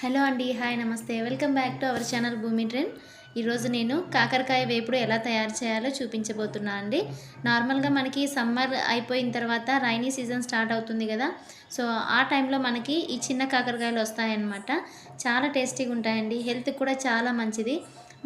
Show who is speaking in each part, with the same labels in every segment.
Speaker 1: Hello అండి hi నమస్తే. Welcome back to our channel Bhoomi trend. ఈరోజు నేను కాకరకాయ వేపుడు ఎలా తయారు చేయాలో చూపించబోతున్నా అండి. నార్మల్గా మనకి సమ్మర్ అయిపోయిన తర్వాత రైనీ సీజన్ స్టార్ట్ అవుతుంది కదా. సో ఆ టైంలో మనకి ఈ చిన్న కాకరకాయలు వస్తాయన్నమాట. చాలా టేస్టీగా ఉంటాయండి. హెల్త్కి కూడా చాలా మంచిది.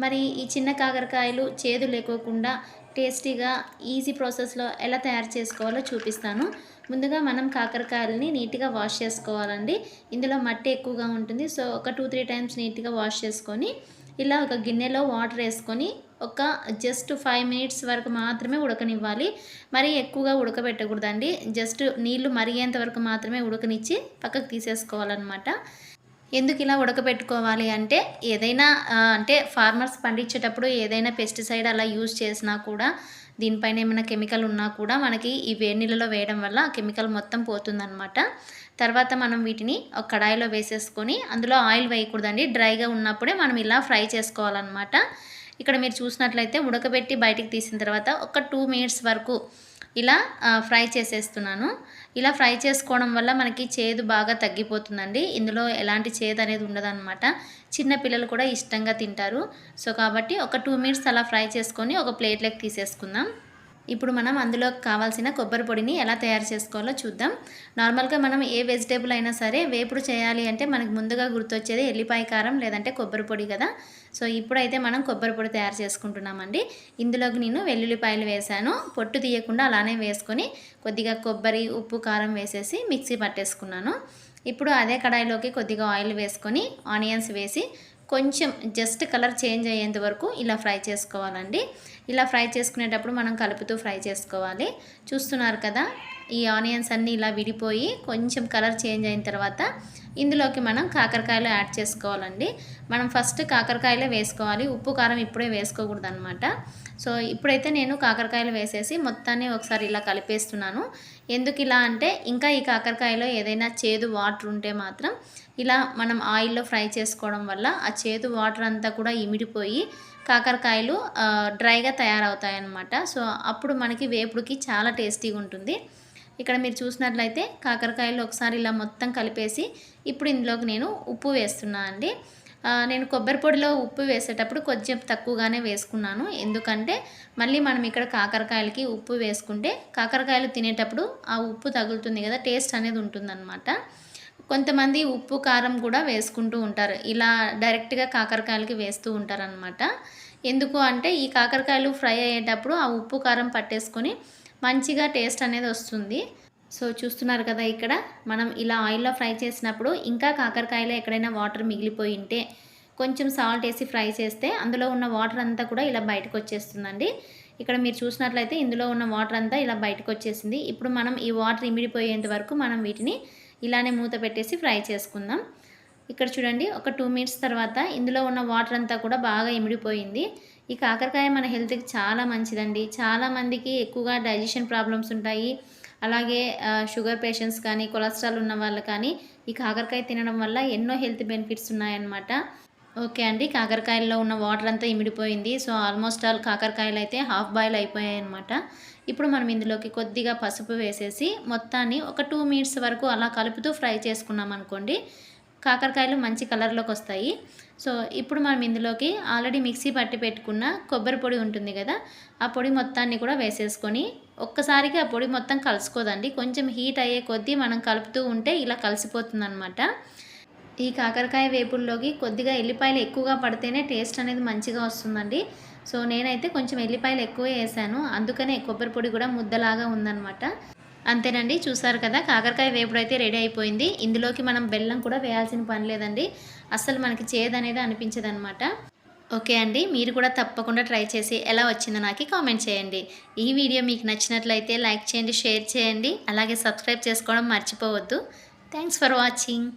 Speaker 1: మరి ఈ చిన్న కాకరకాయలు చేదు లేకోకుండా టేస్టీగా ఈజీ ప్రాసెస్లో ఎలా తయారు చేసుకోవాలో చూపిస్తాను. ముందుగా మనం కాకరకాయలని నీట్గా వాష్ చేసుకోవాలండి. ఇందులో మట్టి ఎక్కువగా ఉంటుంది. సో ఒక టూ త్రీ టైమ్స్ నీట్గా వాష్ చేసుకొని ఇలా ఒక గిన్నెలో వాటర్ వేసుకొని ఒక జస్ట్ ఫైవ్ మినిట్స్ వరకు మాత్రమే ఉడకనివ్వాలి. మరి ఎక్కువగా ఉడకబెట్టకూడదండి. జస్ట్ నీళ్ళు మరిగేంత వరకు మాత్రమే ఉడకనిచ్చి పక్కకు తీసేసుకోవాలన్నమాట. ఎందుకు ఇలా ఉడకబెట్టుకోవాలి అంటే ఏదైనా అంటే ఫార్మర్స్ పండించేటప్పుడు ఏదైనా పెస్టిసైడ్ అలా యూజ్ చేసినా కూడా దీనిపైన ఏమైనా కెమికల్ ఉన్నా కూడా మనకి ఈ వేడి నీళ్ళలో వేయడం వల్ల ఆ కెమికల్ మొత్తం పోతుందన్నమాట. తర్వాత మనం వీటిని ఒక కడాయిలో వేసేసుకొని అందులో ఆయిల్ వేయకూడదండి. డ్రైగా ఉన్నప్పుడే మనం ఇలా ఫ్రై చేసుకోవాలన్నమాట. ఇక్కడ మీరు చూసినట్లయితే ఉడకబెట్టి బయటికి తీసిన తర్వాత ఒక టూ మినిట్స్ వరకు ఇలా ఫ్రై చేసేస్తున్నాను. ఇలా ఫ్రై చేసుకోవడం వల్ల మనకి చేదు బాగా తగ్గిపోతుందండి. ఇందులో ఎలాంటి చేదు అనేది ఉండదన్నమాట. చిన్న పిల్లలు కూడా ఇష్టంగా తింటారు. సో కాబట్టి ఒక టూ మినిట్స్ అలా ఫ్రై చేసుకొని ఒక ప్లేట్లోకి తీసేసుకుందాం. ఇప్పుడు మనం అందులో కావాల్సిన కొబ్బరి పొడిని ఎలా తయారు చేసుకోవాలో చూద్దాం. నార్మల్గా మనం ఏ వెజిటేబుల్ అయినా సరే వేపుడు చేయాలి అంటే మనకు ముందుగా గుర్తొచ్చేది ఎల్లిపాయ కారం లేదంటే కొబ్బరి పొడి కదా. సో ఇప్పుడైతే మనం కొబ్బరి పొడి తయారు చేసుకుంటున్నామండి. ఇందులోకి నేను వెల్లుల్లిపాయలు వేశాను. పొట్టు తీయకుండా అలానే వేసుకొని కొద్దిగా కొబ్బరి ఉప్పు కారం వేసేసి మిక్సీ పట్టేసుకున్నాను. ఇప్పుడు అదే కడాయిలోకి కొద్దిగా ఆయిల్ వేసుకొని ఆనియన్స్ వేసి కొంచెం జస్ట్ కలర్ చేంజ్ అయ్యేంత వరకు ఇలా ఫ్రై చేసుకోవాలండి. ఇలా ఫ్రై చేసుకునేటప్పుడు మనం కలుపుతూ ఫ్రై చేసుకోవాలి. చూస్తున్నారు కదా? ఈ ఆనియన్స్ అన్నీ ఇలా విడిపోయి కొంచెం కలర్ చేంజ్ అయిన తర్వాత ఇందులోకి మనం కాకరకాయలు యాడ్ చేసుకోవాలండి. మనం ఫస్ట్ కాకరకాయలే వేసుకోవాలి. ఉప్పు కారం ఇప్పుడే వేసుకోకూడదు అనమాట సో ఇప్పుడైతే నేను కాకరకాయలు వేసేసి మొత్తాన్ని ఒకసారి ఇలా కలిపేస్తున్నాను. ఎందుకు ఇలా అంటే ఇంకా ఈ కాకరకాయలో ఏదైనా చేదు వాటర్ ఉంటే మాత్రం ఇలా మనం ఆయిల్లో ఫ్రై చేసుకోవడం వల్ల ఆ చేదు వాటర్ అంతా కూడా ఇమిడిపోయి కాకరకాయలు డ్రైగా తయారవుతాయి అన్నమాట సో అప్పుడు మనకి వేపుడుకి చాలా టేస్టీగా ఉంటుంది. ఇక్కడ మీరు చూసినట్లయితే కాకరకాయలు ఒకసారి ఇలా మొత్తం కలిపేసి ఇప్పుడు ఇందులోకి నేను ఉప్పు వేస్తున్నా అండి. నేను కొబ్బరి పొడిలో ఉప్పు వేసేటప్పుడు కొంచెం తక్కువగానే వేసుకున్నాను. ఎందుకంటే మళ్ళీ మనం ఇక్కడ కాకరకాయలకి ఉప్పు వేసుకుంటే కాకరకాయలు తినేటప్పుడు ఆ ఉప్పు తగులుతుంది కదా టేస్ట్ అనేది ఉంటుందన్నమాట. కొంతమంది ఉప్పు కారం కూడా వేసుకుంటూ ఉంటారు. ఇలా డైరెక్ట్గా కాకరకాయలకి వేస్తూ ఉంటారనమాట ఎందుకు అంటే ఈ కాకరకాయలు ఫ్రై అయ్యేటప్పుడు ఆ ఉప్పు కారం పట్టేసుకొని మంచిగా టేస్ట్ అనేది వస్తుంది. సో చూస్తున్నారు కదా ఇక్కడ మనం ఇలా ఆయిల్లో ఫ్రై చేసినప్పుడు ఇంకా కాకరకాయలో ఎక్కడైనా వాటర్ మిగిలిపోయి ఉంటే కొంచెం సాల్ట్ వేసి ఫ్రై చేస్తే అందులో ఉన్న వాటర్ అంతా కూడా ఇలా బయటకు వచ్చేస్తుందండి. ఇక్కడ మీరు చూసినట్లయితే ఇందులో ఉన్న వాటర్ అంతా ఇలా బయటకు వచ్చేసింది. ఇప్పుడు మనం ఈ వాటర్ ఇమిడిపోయేంత వరకు మనం వీటిని ఇలానే మూత పెట్టేసి ఫ్రై చేసుకుందాం. ఇక్కడ చూడండి ఒక టూ మినిట్స్ తర్వాత ఇందులో ఉన్న వాటర్ అంతా కూడా బాగా ఇమిడిపోయింది. ఈ కాకరకాయ మన హెల్త్కి చాలా మంచిదండి. చాలా మందికి ఎక్కువగా డైజెషన్ ప్రాబ్లమ్స్ ఉంటాయి. అలాగే షుగర్ పేషెంట్స్ కానీ కొలెస్ట్రాల్ ఉన్న వాళ్ళు కానీ ఈ కాకరకాయ తినడం వల్ల ఎన్నో హెల్త్ బెనిఫిట్స్ ఉన్నాయన్నమాట. ఓకే అండి. కాకరకాయల్లో ఉన్న వాటర్ అంతా ఇమిడిపోయింది. సో ఆల్మోస్ట్ ఆల్ కాకరకాయలు అయితే హాఫ్ బాయిల్ అయిపోయాయి అనమాట ఇప్పుడు మనం ఇందులోకి కొద్దిగా పసుపు వేసేసి మొత్తాన్ని ఒక టూ మినిట్స్ వరకు అలా కలుపుతూ ఫ్రై చేసుకున్నాం అనుకోండి కాకరకాయలు మంచి కలర్లోకి వస్తాయి. సో ఇప్పుడు మనం ఇందులోకి ఆల్రెడీ మిక్సీ పట్టి పెట్టుకున్న కొబ్బరి పొడి ఉంటుంది కదా ఆ పొడి మొత్తాన్ని కూడా వేసేసుకొని ఒక్కసారికి ఆ పొడి మొత్తం కలుసుకోదండి. కొంచెం హీట్ అయ్యే కొద్దీ మనం కలుపుతూ ఉంటే ఇలా కలిసిపోతుంది ఈ కాకరకాయ వేపుల్లోకి కొద్దిగా ఎల్లిపాయలు ఎక్కువగా పడితేనే టేస్ట్ అనేది మంచిగా వస్తుందండి. సో నేనైతే కొంచెం ఎల్లిపాయలు ఎక్కువ వేసాను. అందుకనే కొబ్బరి పొడి కూడా ముద్దలాగా ఉందన్నమాట. అంతేనండి చూసారు కదా కాకరకాయ వేపుడు అయితే రెడీ అయిపోయింది. ఇందులోకి మనం బెల్లం కూడా వేయాల్సిన పని లేదండి. అస్సలు మనకి చేదనేది అనిపించదనమాట ఓకే అండి మీరు కూడా తప్పకుండా ట్రై చేసి ఎలా వచ్చిందో నాకు కామెంట్ చేయండి. ఈ వీడియో మీకు నచ్చినట్లయితే లైక్ చేయండి షేర్ చేయండి. అలాగే సబ్స్క్రైబ్ చేసుకోవడం మర్చిపోవద్దు. Thanks for watching.